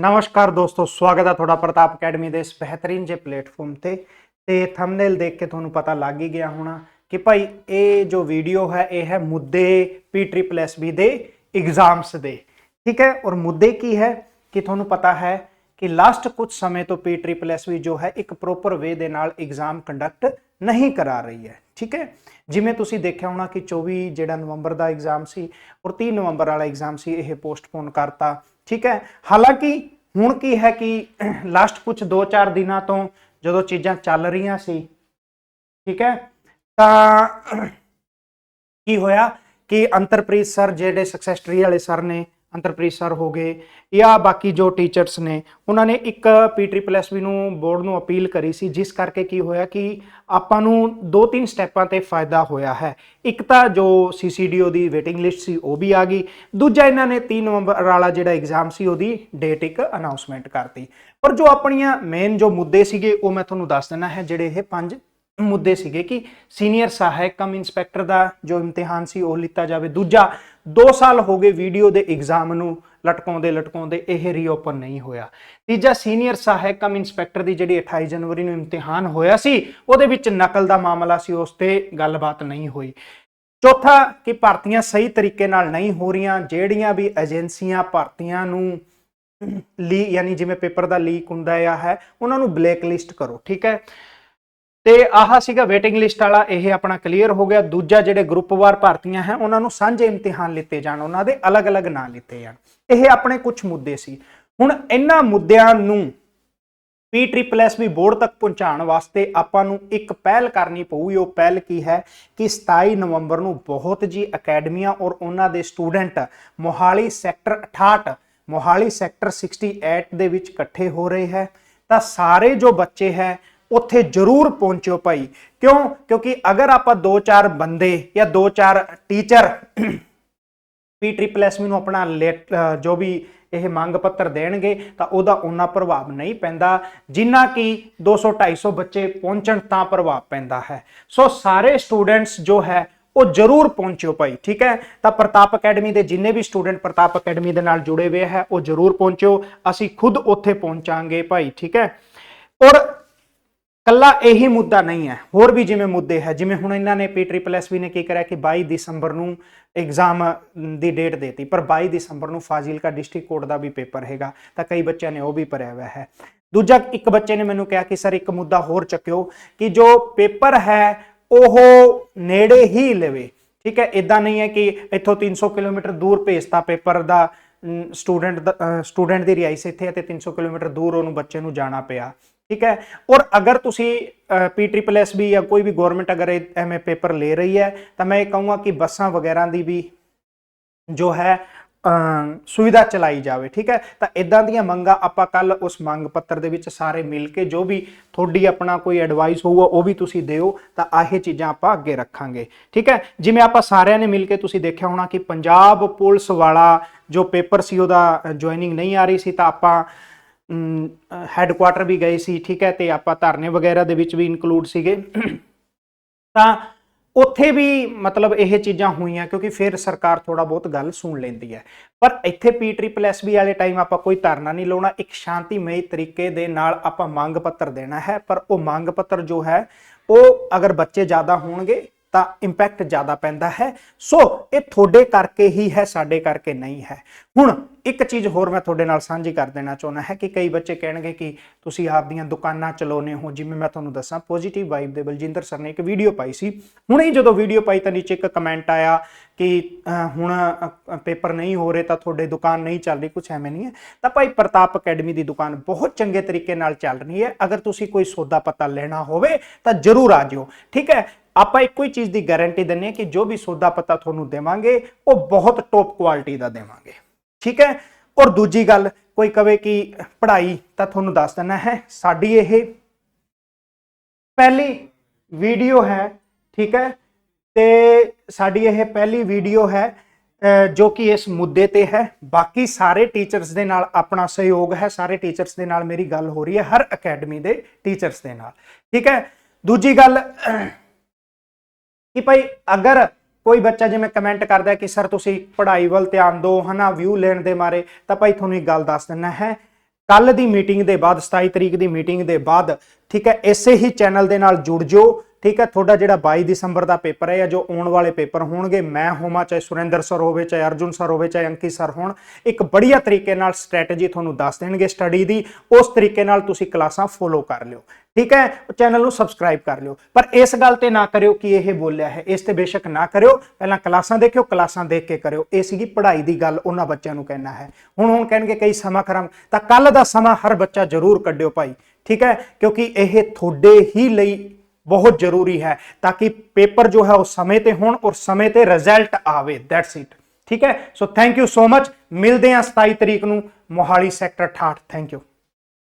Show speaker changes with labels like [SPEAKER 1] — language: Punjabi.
[SPEAKER 1] ਨਮਸਕਾਰ ਦੋਸਤੋ ਸਵਾਗਤ ਹੈ ਤੁਹਾਡਾ ਪ੍ਰਤਾਪ ਅਕੈਡਮੀ ਦੇ ਇਸ ਬਿਹਤਰੀਨ ਜੇ ਪਲੇਟਫਾਰਮ ਤੇ ਤੇ ਥੰਬਨੇਲ ਦੇਖ ਕੇ ਤੁਹਾਨੂੰ ਪਤਾ ਲੱਗ ਹੀ ਗਿਆ ਹੋਣਾ ਕਿ ਭਾਈ ਇਹ ਜੋ ਵੀਡੀਓ ਹੈ ਇਹ ਹੈ ਮੁੱਦੇ PSSB ਦੇ ਐਗਜ਼ਾਮਸ ਦੇ ਠੀਕ ਹੈ ਔਰ ਮੁੱਦੇ ਕੀ ਹੈ ਕਿ ਤੁਹਾਨੂੰ ਪਤਾ ਹੈ ਕਿ ਲਾਸਟ ਕੁਝ ਸਮੇਂ ਤੋਂ PSSB ਜੋ ਹੈ ਇੱਕ ਪ੍ਰੋਪਰ ਵੇ ਦੇ ਨਾਲ ਐਗਜ਼ਾਮ ਕੰਡਕਟ ਨਹੀਂ ਕਰਾ ਰਹੀ ਹੈ ਠੀਕ ਹੈ ਜਿਵੇਂ ਤੁਸੀਂ ਦੇਖਿਆ ਹੋਣਾ ਕਿ 24 ਜਿਹੜਾ ਨਵੰਬਰ ਦਾ ਐਗਜ਼ਾਮ ਸੀ ਔਰ 3 ਨਵੰਬਰ ਵਾਲਾ ਐਗਜ਼ਾਮ ਸੀ ਇਹ ਪੋਸਟਪੋਨ ਕਰਤਾ ਠੀਕ ਹੈ? ਹਾਲਾਂਕਿ ਹੁਣ ਕੀ ਹੈ ਕਿ ਲਾਸਟ ਕੁਝ 2-4 ਦਿਨਾਂ ਤੋਂ ਜਦੋਂ ਚੀਜ਼ਾਂ ਚੱਲ ਰਹੀਆਂ ਸੀ, ਠੀਕ ਹੈ? ਤਾਂ ਕੀ ਹੋਇਆ ਕਿ ਅੰਤਰਪ੍ਰੀਤ ਸਰ ਜਿਹੜੇ ਸਕਸੈਸਟਰੀ ਵਾਲੇ ਸਰ ਨੇ ਅੰਤਰਪ੍ਰੀਤ ਸਰ ਹੋ ਗਏ। ਜਾਂ ਬਾਕੀ ਜੋ ਟੀਚਰਸ ਨੇ, ਉਹਨਾਂ ਨੇ ਇੱਕ PSSB ਨੂੰ ਬੋਰਡ ਨੂੰ ਅਪੀਲ ਕਰੀ ਸੀ, ਜਿਸ ਕਰਕੇ ਕੀ ਹੋਇਆ ਕਿ ਆਪਾਂ ਨੂੰ ਦੋ ਤਿੰਨ ਸਟੈਪਾਂ ਤੇ ਫਾਇਦਾ ਹੋਇਆ ਹੈ। ਇੱਕ ਤਾਂ ਜੋ CCDO ਦੀ ਵੇਟਿੰਗ ਲਿਸਟ ਸੀ, ਉਹ ਵੀ ਆ ਗਈ। ਦੂਜਾ ਇਹਨਾਂ ਨੇ 3 ਨਵੰਬਰ ਵਾਲਾ ਜਿਹੜਾ ਐਗਜ਼ਾਮ ਸੀ, ਉਹਦੀ ਡੇਟ ਇੱਕ ਅਨਾਉਂਸਮੈਂਟ ਕਰਤੀ। ਪਰ ਜੋ ਆਪਣੀਆਂ ਮੇਨ ਜੋ ਮੁੱਦੇ ਸੀਗੇ, ਉਹ ਮੈਂ ਤੁਹਾਨੂੰ ਦੱਸ ਦਿੰਦਾ ਹੈ, ਜਿਹੜੇ ਇਹ ਪੰਜ ਮੁੱਦੇ ਸੀਗੇ ਕਿ ਸੀਨੀਅਰ ਸਹਾਇਕ ਕਮ ਇਨਸਪੈਕਟਰ ਦਾ ਜੋ ਇਮਤਿਹਾਨ ਸੀ, ਉਹ ਲਿੱਤਾ ਜਾਵੇ। ਦੂਜਾ 2 ਸਾਲ ਹੋ ਗਏ ਵੀਡੀਓ ਦੇ ਐਗਜ਼ਾਮ ਨੂੰ ਲਟਕਾਉਂਦੇ ਲਟਕਾਉਂਦੇ ਇਹ ਰੀਓਪਨ ਨਹੀਂ ਹੋਇਆ। ਤੀਜਾ ਸੀਨੀਅਰ ਸਹਾਇਕ ਕਮ ਇਨਸਪੈਕਟਰ ਦੀ ਜਿਹੜੀ 28 ਜਨਵਰੀ ਨੂੰ ਇਮਤਿਹਾਨ ਹੋਇਆ ਸੀ, ਉਹਦੇ ਵਿੱਚ ਨਕਲ ਦਾ ਮਾਮਲਾ ਸੀ, ਉਸ ਤੇ ਗੱਲਬਾਤ ਨਹੀਂ ਹੋਈ। ਚੌਥਾ, ਕਿ ਭਰਤੀਆਂ ਸਹੀ ਤਰੀਕੇ ਨਾਲ ਨਹੀਂ ਹੋ ਰਹੀਆਂ, ਜਿਹੜੀਆਂ ਵੀ ਏਜੰਸੀਆਂ ਭਰਤੀਆਂ ਨੂੰ ਲੀ, ਯਾਨੀ ਜਿਵੇਂ ਪੇਪਰ ਦਾ ਲੀਕ ਹੁੰਦਾ ਆ ਹੈ, ਉਹਨਾਂ ਨੂੰ ਬਲੈਕ ਲਿਸਟ ਕਰੋ, ਠੀਕ ਹੈ? ਤੇ ਆਹ ਸੀਗਾ ਵੇਟਿੰਗ ਲਿਸਟ ਵਾਲਾ, ਇਹ ਆਪਣਾ ਕਲੀਅਰ ਹੋ ਗਿਆ। ਦੂਜਾ ਜਿਹੜੇ ਗਰੁੱਪਵਾਰ ਭਰਤੀਆਂ ਹੈ, ਉਹਨਾਂ ਨੂੰ ਸਾਂਝੇ ਇਮਤਿਹਾਨ ਲਿੱਤੇ ਜਾਣ, ਉਹਨਾਂ ਦੇ ਅਲੱਗ-ਅਲੱਗ ਨਾਂ ਲਿੱਤੇ ਜਾਣ। ਇਹ ਆਪਣੇ ਕੁਝ ਮੁੱਦੇ ਸੀ। ਹੁਣ ਇਹਨਾਂ ਮੁੱਦਿਆਂ ਨੂੰ ਪੀ PSSB ਬੋਰਡ ਤੱਕ ਪਹੁੰਚਾਉਣ ਵਾਸਤੇ ਆਪਾਂ ਨੂੰ ਇੱਕ ਪਹਿਲ ਕਰਨੀ ਪਊਗੀ। ਉਹ ਪਹਿਲ ਕੀ ਹੈ ਕਿ 27 ਨਵੰਬਰ ਨੂੰ ਬਹੁਤ ਜੀ ਅਕੈਡਮੀਆਂ ਔਰ ਉਹਨਾਂ ਦੇ student Mohali sector 68 Mohali sector 68 ਦੇ ਵਿੱਚ ਇਕੱਠੇ ਹੋ ਰਹੇ ਹੈ। ਤਾਂ ਸਾਰੇ ਜੋ ਬੱਚੇ ਹੈ ਉੱਥੇ ਜ਼ਰੂਰ ਪਹੁੰਚਿਓ ਭਾਈ। ਕਿਉਂ? ਕਿਉਂਕਿ ਅਗਰ ਆਪਾਂ 2-4 ਬੰਦੇ ਜਾਂ 2-4 ਟੀਚਰ PSSB ਨੂੰ ਆਪਣਾ ਲੇਟ- ਜੋ ਵੀ ਇਹ ਮੰਗ ਪੱਤਰ ਦੇਣਗੇ, ਤਾਂ ਉਹਦਾ ਉਹਨਾਂ ਪ੍ਰਭਾਵ ਨਹੀਂ ਪੈਂਦਾ। ਜਿੰਨਾ ਕਿ 200 250 ਬੱਚੇ ਪਹੁੰਚਣ, ਤਾਂ ਪ੍ਰਭਾਵ ਪੈਂਦਾ ਹੈ। ਸੋ ਸਾਰੇ ਸਟੂਡੈਂਟਸ ਜੋ ਹੈ, ਉਹ ਜ਼ਰੂਰ ਪਹੁੰਚਿਓ ਭਾਈ, ਠੀਕ ਹੈ? ਤਾਂ ਪ੍ਰਤਾਪ ਅਕੈਡਮੀ ਦੇ ਜਿੰਨੇ ਵੀ ਸਟੂਡੈਂਟ ਪ੍ਰਤਾਪ ਅਕੈਡਮੀ ਦੇ ਨਾਲ ਜੁੜੇ ਹੋਏ ਹੈ, ਉਹ ਜ਼ਰੂਰ ਪਹੁੰਚਿਓ। ਅਸੀਂ ਖੁਦ ਉੱਥੇ ਪਹੁੰਚਾਂਗੇ ਭਾਈ, ਠੀਕ ਹੈ? ਔਰ ਕੱਲਾ ਇਹੀ ਮੁੱਦਾ ਨਹੀਂ ਹੈ। ਹੋਰ ਵੀ ਜਿਵੇਂ ਮੁੱਦੇ ਹੈ, ਜਿਵੇਂ ਹੁਣ ਇਹਨਾਂ ਨੇ PSSB ਨੇ ਕੀ ਕਰਿਆ ਕਿ 22 ਦਸੰਬਰ ਨੂੰ ਐਗਜ਼ਾਮ ਦੀ ਡੇਟ ਦੇਤੀ, ਪਰ 22 ਦਸੰਬਰ ਨੂੰ ਫਾਜ਼ਿਲਕਾ ਡਿਸਟ੍ਰਿਕਟ ਕੋਰਟ ਦਾ ਵੀ ਪੇਪਰ ਹੈਗਾ, ਤਾਂ ਕਈ ਬੱਚਿਆਂ ਨੇ ਉਹ ਵੀ ਭਰਿਆ ਹੋਇਆ ਹੈ। ਦੂਜਾ ਇੱਕ ਬੱਚੇ ਨੇ ਮੈਨੂੰ ਕਿਹਾ ਕਿ ਸਰ ਇੱਕ ਮੁੱਦਾ ਹੋਰ ਚੱਕਿਓ ਕਿ ਜੋ ਪੇਪਰ ਹੈ, ਉਹ ਨੇੜੇ ਹੀ ਲਵੇ। ਠੀਕ ਹੈ ਇਦਾਂ ਨਹੀਂ ਹੈ ਕਿ ਇੱਥੋਂ 300 ਕਿਲੋਮੀਟਰ ਦੂਰ ਭੇਜਤਾ ਪੇਪਰ ਦਾ ਸਟੂਡੈਂਟ ਸਟੂਡੈਂਟ ਦੀ ਰਿਹਾਇਸ਼ ਇੱਥੇ ਹੈ ਤੇ 300 ਕਿਲੋਮੀਟਰ ਦੂਰ ਉਹਨੂੰ ਬੱਚੇ ਨੂੰ ਜਾਣਾ ਪਿਆ। ਠੀਕ ਹੈ? ਔਰ ਅਗਰ ਤੁਸੀਂ PSSB ਜਾਂ ਕੋਈ ਵੀ ਗਵਰਨਮੈਂਟ ਅਗਰ ਇਹ ਐਵੇਂ ਪੇਪਰ ਲੈ ਰਹੀ ਹੈ, ਤਾਂ ਮੈਂ ਇਹ ਕਹੂੰਗਾ ਕਿ ਬੱਸਾਂ ਵਗੈਰਾ ਦੀ ਵੀ ਜੋ ਹੈ ਸੁਵਿਧਾ ਚਲਾਈ ਜਾਵੇ, ਠੀਕ ਹੈ? ਤਾਂ ਇਦਾਂ ਦੀਆਂ ਮੰਗਾਂ ਆਪਾਂ ਕੱਲ ਉਸ ਮੰਗ ਪੱਤਰ ਦੇ ਵਿੱਚ ਸਾਰੇ ਮਿਲ ਕੇ ਜੋ ਵੀ ਤੁਹਾਡੀ ਆਪਣਾ ਕੋਈ ਐਡਵਾਈਸ ਹੋਊਗਾ, ਉਹ ਵੀ ਤੁਸੀਂ ਦਿਓ, ਤਾਂ ਆਹੇ ਚੀਜ਼ਾਂ ਆਪਾਂ ਅੱਗੇ ਰੱਖਾਂਗੇ, ਠੀਕ ਹੈ? ਜਿਵੇਂ ਆਪਾਂ ਸਾਰਿਆਂ ਨੇ ਮਿਲ ਕੇ ਤੁਸੀਂ ਦੇਖਿਆ ਹੋਣਾ ਕਿ ਪੰਜਾਬ ਪੁਲਿਸ ਵਾਲਾ ਜੋ ਪੇਪਰ ਸੀ, ਉਹਦਾ ਜੁਆਇਨਿੰਗ ਨਹੀਂ ਆ ਰਹੀ ਸੀ, ਤਾਂ ਆਪਾਂ ਹੈੱਡਕੁਆਟਰ ਵੀ ਗਏ ਸੀ, ਠੀਕ ਹੈ, ਤੇ ਆਪਾਂ ਧਰਨੇ ਵਗੈਰਾ ਦੇ ਵਿੱਚ ਵੀ ਇਨਕਲੂਡ ਸੀਗੇ। ਤਾਂ ਉੱਥੇ ਵੀ ਮਤਲਬ ਇਹ ਚੀਜ਼ਾਂ ਹੋਈਆਂ, ਕਿਉਂਕਿ ਫਿਰ ਸਰਕਾਰ ਥੋੜਾ ਬਹੁਤ ਗੱਲ ਸੁਣ ਲੈਂਦੀ ਹੈ। ਪਰ ਇੱਥੇ PSSB ਵਾਲੇ ਟਾਈਮ ਆਪਾਂ ਕੋਈ ਧਰਨਾ ਨਹੀਂ ਲਾਉਣਾ, ਇੱਕ ਸ਼ਾਂਤੀਮਈ ਤਰੀਕੇ ਦੇ ਨਾਲ ਆਪਾਂ ਮੰਗ ਪੱਤਰ ਦੇਣਾ ਹੈ। ਪਰ ਉਹ ਮੰਗ ਪੱਤਰ ਜੋ ਹੈ, ਉਹ ਅਗਰ ਬੱਚੇ ਜ਼ਿਆਦਾ ਹੋਣਗੇ ਤਾਂ ਇੰਪੈਕਟ ਜ਼ਿਆਦਾ ਪੈਂਦਾ ਹੈ। ਸੋ ਇਹ ਤੁਹਾਡੇ ਕਰਕੇ ਹੀ ਹੈ, ਸਾਡੇ ਕਰਕੇ ਨਹੀਂ ਹੈ। ਹੁਣ ਇੱਕ ਚੀਜ਼ ਹੋਰ ਮੈਂ ਤੁਹਾਡੇ ਨਾਲ ਸਾਂਝੀ ਕਰ ਦੇਣਾ ਚਾਹੁੰਦਾ ਹੈ ਕਿ ਕਈ ਬੱਚੇ ਕਹਿਣਗੇ ਕਿ ਤੁਸੀਂ ਆਪਦੀਆਂ ਦੁਕਾਨਾਂ ਚਲਾਉਨੇ ਹੋ। ਜਿਵੇਂ ਮੈਂ ਤੁਹਾਨੂੰ ਦੱਸਾਂ ਪੋਜ਼ਿਟਿਵ ਵਾਈਬ ਦੇ ਬਲਜਿੰਦਰ ਸਰ ਨੇ ਇੱਕ ਵੀਡੀਓ ਪਾਈ ਸੀ। ਹੁਣੇ ਹੀ ਜਦੋਂ ਵੀਡੀਓ ਪਾਈ ਤਾਂ ਨੀਚੇ ਇੱਕ ਕਮੈਂਟ ਆਇਆ ਕਿ ਹੁਣ ਪੇਪਰ ਨਹੀਂ ਹੋ ਰਹੇ ਤਾਂ ਤੁਹਾਡੇ ਦੁਕਾਨ ਨਹੀਂ ਚੱਲ ਰਹੀ ਕੁਝ ਐਵੇਂ ਨਹੀਂ ਹੈ। ਤਾਂ ਭਾਈ ਪ੍ਰਤਾਪ ਅਕੈਡਮੀ ਦੀ ਦੁਕਾਨ ਬਹੁਤ ਚੰਗੇ ਤਰੀਕੇ ਨਾਲ ਚੱਲ ਰਹੀ ਹੈ। ਅਗਰ ਤੁਸੀਂ ਕੋਈ ਸੌਦਾ ਪਤਾ ਲੈਣਾ ਹੋਵੇ ਤਾਂ ਜਰੂਰ ਆ ਜਿਓ। ਠੀਕ ਹੈ? ਆਪਾਂ ਇੱਕੋ ਹੀ ਚੀਜ਼ ਦੀ ਗਾਰੰਟੀ ਦਿੰਨੇ ਆ ਕਿ ਜੋ ਵੀ ਸੌਦਾ ਪਤਾ ਤੁਹਾਨੂੰ ਦੇਵਾਂਗੇ, ਉਹ ਬਹੁਤ ਟੌਪ ਕੁਆਲਿਟੀ ਦਾ ਦੇਵਾਂਗੇ। ਠੀਕ ਹੈ? ਔਰ ਦੂਜੀ ਗੱਲ, ਕੋਈ ਕਵੇ ਕਿ ਪੜ੍ਹਾਈ ਤਾਂ ਤੁਹਾਨੂੰ ਦੱਸ ਦਿੰਨਾ ਹੈ, ਸਾਡੀ ਇਹ ਪਹਿਲੀ ਵੀਡੀਓ ਹੈ, ਠੀਕ ਹੈ? ਤੇ ਸਾਡੀ ਇਹ ਪਹਿਲੀ ਵੀਡੀਓ ਹੈ ਜੋ ਕਿ ਇਸ ਮੁੱਦੇ ਤੇ ਹੈ। ਬਾਕੀ ਸਾਰੇ ਟੀਚਰਸ ਦੇ ਨਾਲ ਆਪਣਾ ਸਹਿਯੋਗ ਹੈ, ਸਾਰੇ ਟੀਚਰਸ ਦੇ ਨਾਲ ਮੇਰੀ ਗੱਲ ਹੋ ਰਹੀ ਹੈ, ਹਰ ਅਕੈਡਮੀ ਦੇ ਟੀਚਰਸ ਦੇ ਨਾਲ। ਠੀਕ ਹੈ? ਦੂਜੀ ਗੱਲ ਕਿ ਭਾਈ ਅਗਰ ਕੋਈ ਬੱਚਾ ਜਿਵੇਂ ਕਮੈਂਟ ਕਰਦਾ ਕਿ ਸਰ ਤੁਸੀਂ ਪੜ੍ਹਾਈ ਵੱਲ ਧਿਆਨ ਦਿਓ, ਹਨਾ ਵਿਊ ਲੈਣ ਦੇ ਮਾਰੇ ਤਾਂ ਭਾਈ ਤੁਹਾਨੂੰ ਇੱਕ ਗੱਲ ਦੱਸ ਦਿੰਨਾ ਹੈ। ਕੱਲ ਦੀ ਮੀਟਿੰਗ ਦੇ ਬਾਅਦ 27 ਤਰੀਕ ਦੀ ਮੀਟਿੰਗ ਦੇ ਬਾਅਦ ਠੀਕ ਹੈ, ਇਸੇ ਹੀ ਚੈਨਲ ਦੇ ਨਾਲ ਜੁੜ ਜਿਓ। ਠੀਕ ਹੈ, ਤੁਹਾਡਾ ਜਿਹੜਾ 22 ਦਸੰਬਰ ਦਾ ਪੇਪਰ ਹੈ ਜਾਂ ਜੋ ਆਉਣ ਵਾਲੇ ਪੇਪਰ ਹੋਣਗੇ, ਮੈਂ ਹੋਵਾਂ, ਚਾਹੇ ਸੁਰਿੰਦਰ ਸਰ ਹੋਵੇ, ਚਾਹੇ ਅਰਜੁਨ ਸਰ ਹੋਵੇ, ਚਾਹੇ ਅੰਕਿਤ ਸਰ ਹੋਣ, ਇੱਕ ਬੜੀਆ ਤਰੀਕੇ ਨਾਲ ਸਟ੍ਰੈਟਜੀ ਤੁਹਾਨੂੰ ਦੱਸ ਦੇਣਗੇ ਸਟੱਡੀ ਦੀ। ਉਸ ਤਰੀਕੇ ਨਾਲ ਤੁਸੀਂ ਕਲਾਸਾਂ ਫੋਲੋ ਕਰ ਲਿਓ। ਠੀਕ ਹੈ, ਚੈਨਲ ਨੂੰ ਸਬਸਕ੍ਰਾਈਬ ਕਰ ਲਿਓ। ਪਰ ਇਸ ਗੱਲ ਤੇ ਨਾ ਕਰਿਓ ਕਿ ਇਹ ਬੋਲਿਆ ਹੈ, ਇਸ ਤੇ ਬੇਸ਼ੱਕ ਨਾ ਕਰਿਓ। ਪਹਿਲਾਂ ਕਲਾਸਾਂ ਦੇਖਿਓ, ਕਲਾਸਾਂ ਦੇਖ ਕੇ ਕਰਿਓ। ਇਹ ਸੀਗੀ ਪੜ੍ਹਾਈ ਦੀ ਗੱਲ, ਉਹਨਾਂ ਬੱਚਿਆਂ ਨੂੰ ਕਹਿਣਾ ਹੈ। ਹੁਣ ਹੁਣ ਕਹਿਣਗੇ ਕਈ ਸਮਾਂ ਖਰਾਬ, ਤਾਂ ਕੱਲ ਦਾ ਸਮਾਂ ਹਰ ਬੱਚਾ ਜ਼ਰੂਰ ਕੱਢਿਓ ਭਾਈ। ਠੀਕ ਹੈ? ਕਿਉਂਕਿ ਇਹ ਤੁਹਾਡੇ ਹੀ ਲਈ ਬਹੁਤ ਜ਼ਰੂਰੀ ਹੈ ਤਾਂ ਕਿ ਪੇਪਰ ਜੋ ਹੈ ਉਹ ਸਮੇਂ ਤੇ ਹੋਣ ਔਰ ਸਮੇਂ ਤੇ ਰਿਜ਼ਲਟ ਆਵੇ ਦੈਟਸ ਇਟ ਠੀਕ ਹੈ? So thank you so much ਮਿਲਦੇ ਹਾਂ 27 ਤਰੀਕ ਨੂੰ ਮੋਹਾਲੀ ਸੈਕਟਰ 68 ਥੈਂਕ ਯੂ